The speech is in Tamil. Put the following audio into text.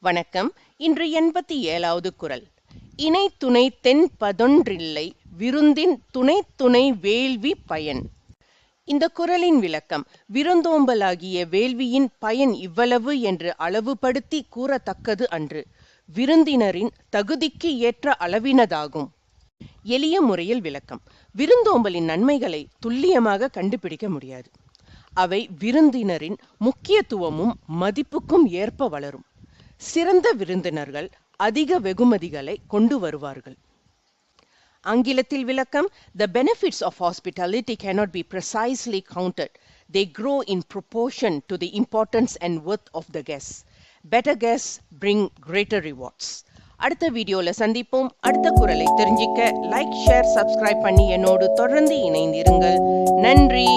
வணக்கம். இன்று எண்பத்தி ஏழாவது குரல். இணை துணை தென் பதொன்றில்லை விருந்தின் துணை துணை வேள்வி பயன். இந்த குரலின் விளக்கம் விருந்தோம்பலாகிய வேள்வியின் பயன் இவ்வளவு என்று அளவுபடுத்தி கூறத்தக்கது அன்று. விருந்தினரின் தகுதிக்கு ஏற்ற அளவினதாகும். எளிய முறையில் விளக்கம் விருந்தோம்பலின் நன்மைகளை துல்லியமாக கண்டுபிடிக்க முடியாது. அவை விருந்தினரின் முக்கியத்துவமும் மதிப்புக்கும் ஏற்ப வளரும். சிறந்த விருந்தினர்கள் அதிக வெகுமதிகளை கொண்டு வருவார்கள் ஆங்கிலத்தில் விளக்கம் the benefits of hospitality cannot be precisely counted they grow in proportion to the importance and worth of the guess better guess bring greater rewards அடுத்த வீடியோவில் சந்திப்போம் அடுத்த குரலை தெரிஞ்சிக்க லைக் ஷேர் சப்ஸ்கிரைப் பண்ணி என்னோடு தொடர்ந்து இணைந்திருங்கள் நன்றி